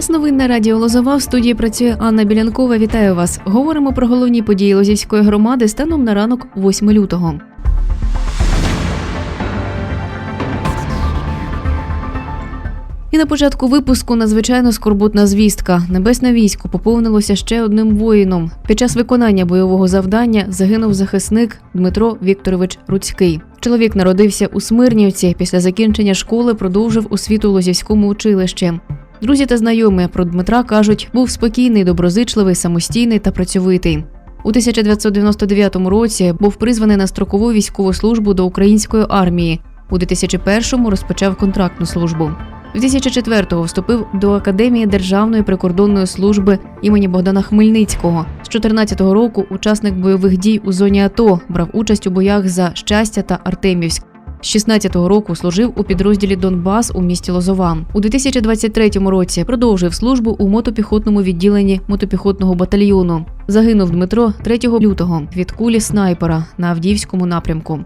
Час новин на радіо Лозова в студії працює Анна Білянкова. Вітаю вас. Говоримо про головні події Лозівської громади станом на ранок 8 лютого. І на початку випуску надзвичайно скорботна звістка. Небесне військо поповнилося ще одним воїном. Під час виконання бойового завдання загинув захисник Дмитро Вікторович Руцький. Чоловік народився у Смирнівці. Після закінчення школи продовжив освіту Лозівському училищі. Друзі та знайомі про Дмитра кажуть, був спокійний, доброзичливий, самостійний та працьовитий. У 1999 році був призваний на строкову військову службу до української армії. У 2001-му розпочав контрактну службу. 2004-го вступив до Академії Державної прикордонної служби імені Богдана Хмельницького. З 14-го року учасник бойових дій у зоні АТО брав участь у боях за щастя та Артемівськ. З 16-го року служив у підрозділі Донбас у місті Лозова. У 2023 році продовжив службу у мотопіхотному відділенні мотопіхотного батальйону. Загинув Дмитро 3 лютого від кулі снайпера на Авдіївському напрямку.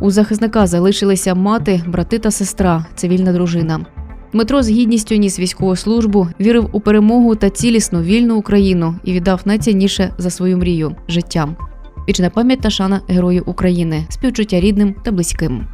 У захисника залишилися мати, брати та сестра, цивільна дружина. Дмитро з гідністю ніс військову службу, вірив у перемогу та цілісну вільну Україну і віддав найцінніше за свою мрію життя. Вічна пам'ять та шана Герою України, співчуття рідним та близьким.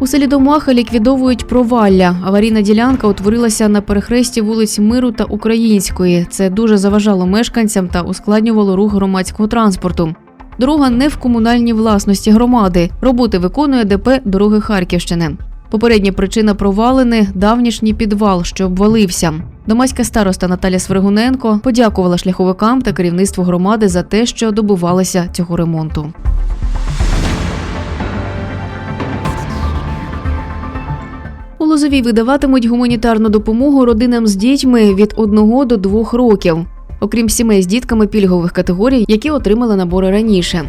У селі Домаха ліквідовують провалля. Аварійна ділянка утворилася на перехресті вулиць Миру та Української. Це дуже заважало мешканцям та ускладнювало рух громадського транспорту. Дорога не в комунальній власності громади. Роботи виконує ДП Дороги Харківщини. Попередня причина провалини давнішній підвал, що обвалився. Домаська староста Наталя Свергуненко подякувала шляховикам та керівництву громади за те, що добувалися цього ремонту. Лозовій видаватимуть гуманітарну допомогу родинам з дітьми від 1 до 2 років, окрім сімей з дітками пільгових категорій, які отримали набори раніше.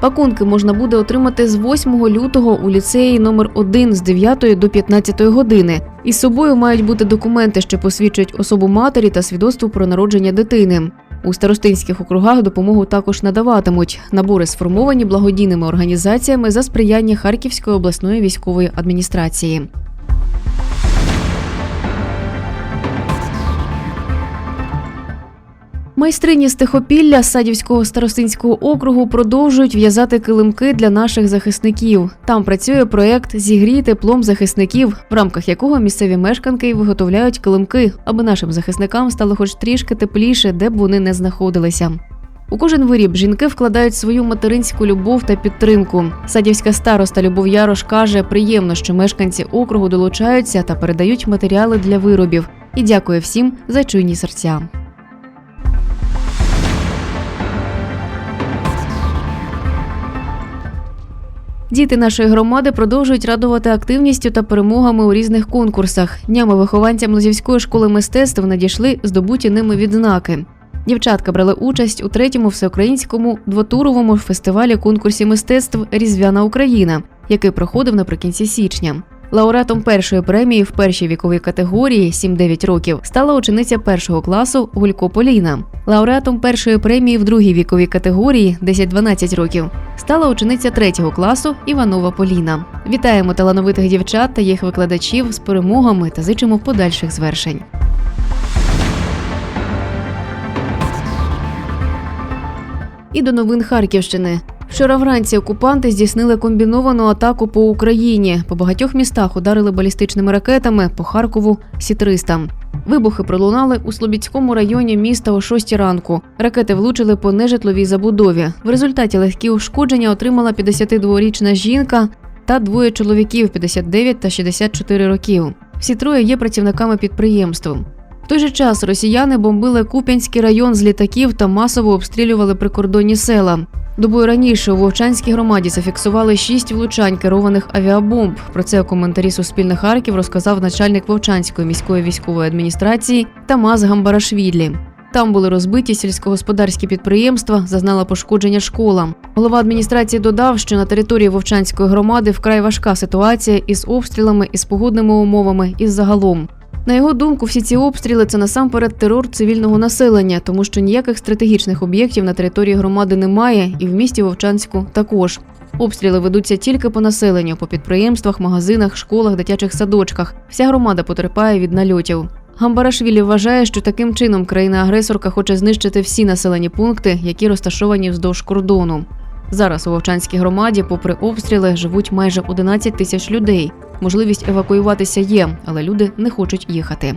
Пакунки можна буде отримати з 8 лютого у ліцеї номер 1 з 9 до 15 години. Із собою мають бути документи, що посвідчують особу матері та свідоцтво про народження дитини. У старостинських округах допомогу також надаватимуть. Набори сформовані благодійними організаціями за сприяння Харківської обласної військової адміністрації. Майстрині з Тихопілля Садівського старостинського округу продовжують в'язати килимки для наших захисників. Там працює проєкт Зігрій теплом захисників, в рамках якого місцеві мешканки виготовляють килимки, аби нашим захисникам стало хоч трішки тепліше, де б вони не знаходилися. У кожен виріб жінки вкладають свою материнську любов та підтримку. Садівська староста Любов Ярош каже, приємно, що мешканці округу долучаються та передають матеріали для виробів. І дякує всім за чуйні серця. Діти нашої громади продовжують радувати активністю та перемогами у різних конкурсах. Днями вихованцям Лозівської школи мистецтв надійшли здобуті ними відзнаки. Дівчатка брали участь у третьому всеукраїнському двотуровому фестивалі конкурсі мистецтв Різдвяна Україна, який проходив наприкінці січня. Лауреатом першої премії в першій віковій категорії 7-9 років стала учениця першого класу Гулько Поліна. Лауреатом першої премії в другій віковій категорії 10-12 років стала учениця третього класу Іванова Поліна. Вітаємо талановитих дівчат та їх викладачів з перемогами та зичимо подальших звершень. І до новин Харківщини. Вчора вранці окупанти здійснили комбіновану атаку по Україні. По багатьох містах ударили балістичними ракетами по Харкову Сі-300. Вибухи пролунали у Слобідському районі міста о 6 ранку. Ракети влучили по нежитловій забудові. В результаті легкі ушкодження отримала 52-річна жінка та двоє чоловіків 59 та 64 років. Всі троє є працівниками підприємства. В той же час росіяни бомбили Куп'янський район з літаків та масово обстрілювали прикордонні села. Добою раніше у Вовчанській громаді зафіксували шість влучань керованих авіабомб. Про це у коментарі Суспільне Харків розказав начальник Вовчанської міської військової адміністрації Тамаз Гамбарашвілі. Там були розбиті сільськогосподарські підприємства, зазнала пошкодження школа. Голова адміністрації додав, що на території Вовчанської громади вкрай важка ситуація із обстрілами, із погодними умовами і загалом. На його думку, всі ці обстріли це насамперед терор цивільного населення, тому що ніяких стратегічних об'єктів на території громади немає, і в місті Вовчанську також. Обстріли ведуться тільки по населенню, по підприємствах, магазинах, школах, дитячих садочках. Вся громада потерпає від нальотів. Гамбарашвілі вважає, що таким чином країна-агресорка хоче знищити всі населені пункти, які розташовані вздовж кордону. Зараз у Вовчанській громаді, попри обстріли, живуть майже 11 тисяч людей. Можливість евакуюватися є, але люди не хочуть їхати.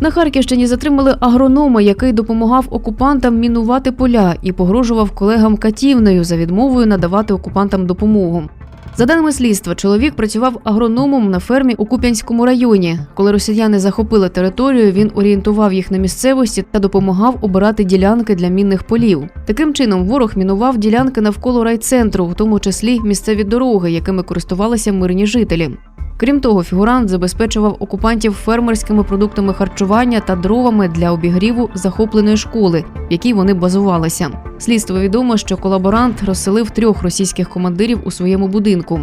На Харківщині затримали агронома, який допомагав окупантам мінувати поля і погрожував колегам катівнею за відмовою надавати окупантам допомогу. За даними слідства, чоловік працював агрономом на фермі у Куп'янському районі. Коли росіяни захопили територію, він орієнтував їх на місцевості та допомагав обирати ділянки для мінних полів. Таким чином, ворог мінував ділянки навколо райцентру, в тому числі місцеві дороги, якими користувалися мирні жителі. Крім того, фігурант забезпечував окупантів фермерськими продуктами харчування та дровами для обігріву захопленої школи, в якій вони базувалися. Слідство відомо, що колаборант розселив трьох російських командирів у своєму будинку.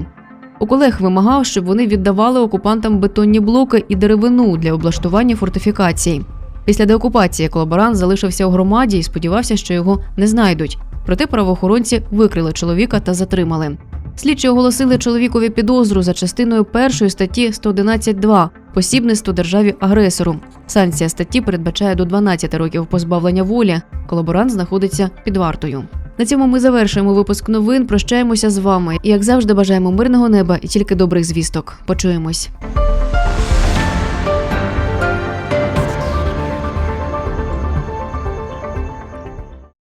У колег вимагав, щоб вони віддавали окупантам бетонні блоки і деревину для облаштування фортифікацій. Після деокупації колаборант залишився у громаді і сподівався, що його не знайдуть. Проте правоохоронці викрили чоловіка та затримали. Слідчі оголосили чоловікові підозру за частиною першої статті 111.2 посібництво державі агресору. Санкція статті передбачає до 12 років позбавлення волі. Колаборант знаходиться під вартою. На цьому ми завершуємо випуск новин. Прощаємося з вами. І як завжди, бажаємо мирного неба і тільки добрих звісток. Почуємось.